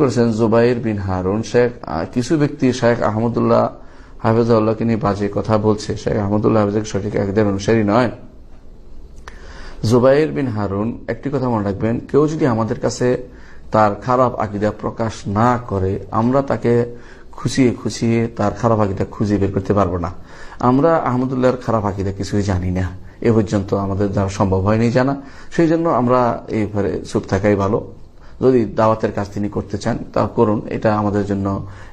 করেছেন জুবাইর বিন হারুন। শেখ কিছু ব্যক্তি শেখ আহমদুল্লাহ হাফেজাউল্লাহকে নিয়ে বাজে কথা বলছে। শেখ আহমদুল্লাহ হাফেজ সঠিক একদের অনুসারী নয়। জুবাইর বিন হারুন, একটি কথা মনে রাখবেন, কেউ যদি আমাদের কাছে তার খারাপ আকিদা প্রকাশ না করে, আমরা তাকে খুশিয়ে খুশিয়ে তার খারাপ আকিদা খুঁজে বের করতে পারব না। আমরা আহমদুল্লাহর খারাপ আকিদা কিছুই জানি না। এ পর্যন্ত আমাদের দ্বারা সম্ভব হয়নি জানা। সেই জন্য আমরা এইভাবে চুপ থাকাই ভালো। যদি দাওয়াতের কাজ তিনি করতে চান, তা করুন। এটা আমাদের জন্য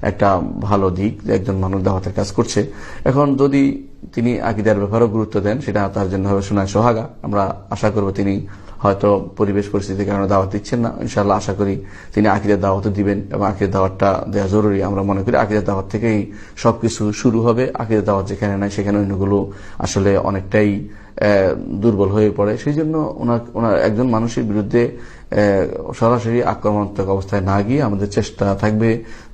একটা ভালো দিক একজন মানুষ দাওয়াতের কাজ করছে। এখন যদি তিনি আকিদার ব্যাপারেও গুরুত্ব দেন, সেটা তার জন্য হবে শোনায় সোহাগা। আমরা আশা করব তিনি হয়তো পরিবেশ পরিস্থিতির কারণে দাওয়াত দিচ্ছেন না। ইনশাল্লাহ আশা করি তিনি আকিদের দাওয়াত দিবেন এবং আকিদের দাওয়াতটা দেওয়া জরুরি। আমরা মনে করি আকিদের দাওয়াত থেকেই সবকিছু শুরু হবে। আকিদের দাওয়াত যেখানে নাই, সেখানে অন্যগুলো আসলে অনেকটাই দুর্বল হয়ে পড়ে। সেই জন্য ওনার একজন মানুষের বিরুদ্ধে সরাসরি আক্রমণাত্মক অবস্থায় না গিয়ে আমাদের চেষ্টা থাকবে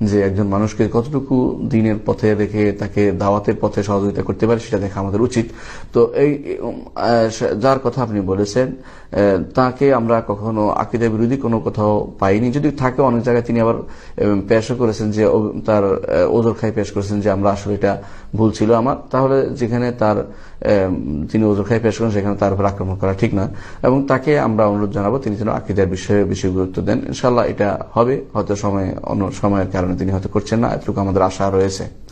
যে একজন মানুষকে কতটুকু দিনের পথে রেখে তাকে দাওয়াতের পথে সহযোগিতা করতে পারে সেটা দেখা আমাদের উচিত। তো এই যার কথা আপনি বলেছেন তাকে আমরা কখনো আকিদা বিরোধী কোনো কোথাও পাইনি। যদি থাকে অনেক জায়গায় তিনি আবার পেশও করেছেন যে তার ওজোর খাই পেশ করেছেন যে, আমরা আসলে এটা ভুল ছিল আমার। তাহলে যেখানে তার তিনি ওজোর খাই পেশ করেন, সেখানে তার উপর আক্রমণ করা ঠিক না। এবং তাকে আমরা অনুরোধ জানাব, তিনি যেন আকিদার বিষয়ে বেশি গুরুত্ব দেন। ইনশাল্লাহ এটা হবে, হয়তো সময়, অন্য সময়ের কারণে তিনি হয়তো করছেন না, এতটুকু আমাদের আশা রয়েছে।